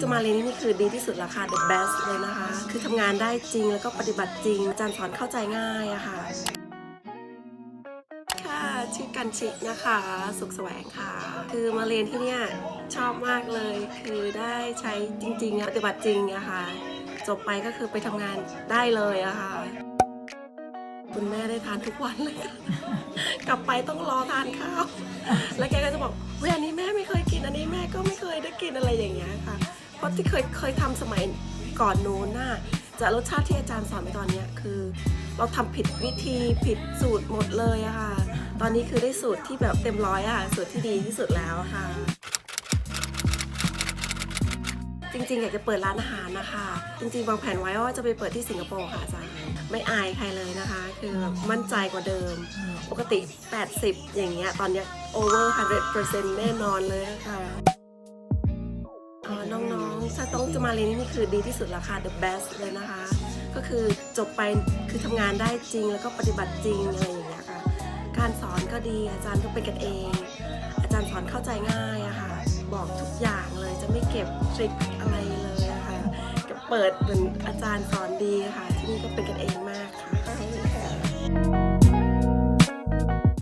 จะมาเรียนที่นี่คือดีที่สุดแล้วค่ะ the best เลยนะคะ คือทำงานได้จริงแล้วก็ปฏิบัติจริง อาจารย์สอนเข้าใจง่ายอะค่ะ ค่ะชื่อกันชินะคะ สุขแสวงค่ะ คือมาเรียนที่เนี่ยชอบมากเลย คือได้ใช้จริงๆอะปฏิบัติจริงอะค่ะ จบไปก็คือไปทำงานได้เลยอะค่ะ คุณแม่ได้ทานทุกวันเลยค่ะกลับไปต้องรอทานข้าว แล้วแกก็จะบอกเฮ้ยอันนี้แม่ไม่เคยกิน อันนี้แม่ก็ไม่เคยได้กินอะไรอย่างเงี้ยค่ะ ราะที่เคยเคยทำสมัยก่อนนู้นน่ะจะรสชาติที่อาจารย์สอนไปตอนเนี้ยคือ เราทำผิดวิธีผิดสูตรหมดเลยอะค่ะ ตอนนี้คือได้สูตรที่แบบเต็มร้อยอะสูตรที่ดีที่สุดแล้วค่ะ จริงๆอยากจะเปิดร้านอาหารนะคะ จริงๆวางแผนไว้ว่าจะไปเปิดที่สิงคโปร์ค่ะอาจารย์ไม่อายใครเลยนะคะ คือมั่นใจกว่าเดิม ปกติ 80 อย่างเงี้ยตอนเนี้ย over 100%แน่นอนเลยค่ะเอ่อ ซาต้องจะมาเรียนที่นี่คือดีที่สุดแล้วค่ะ the best เลยนะคะ ก็คือจบไปคือทำงานได้จริงแล้วก็ปฏิบัติจริงอะไรอย่างเงี้ยค่ะ การสอนก็ดีอาจารย์ก็เป็นกันเอง อาจารย์สอนเข้าใจง่ายอะค่ะ บอกทุกอย่างเลยจะไม่เก็บทริคอะไรเลยอะค่ะเปิดเหมือนอาจารย์สอนดีค่ะ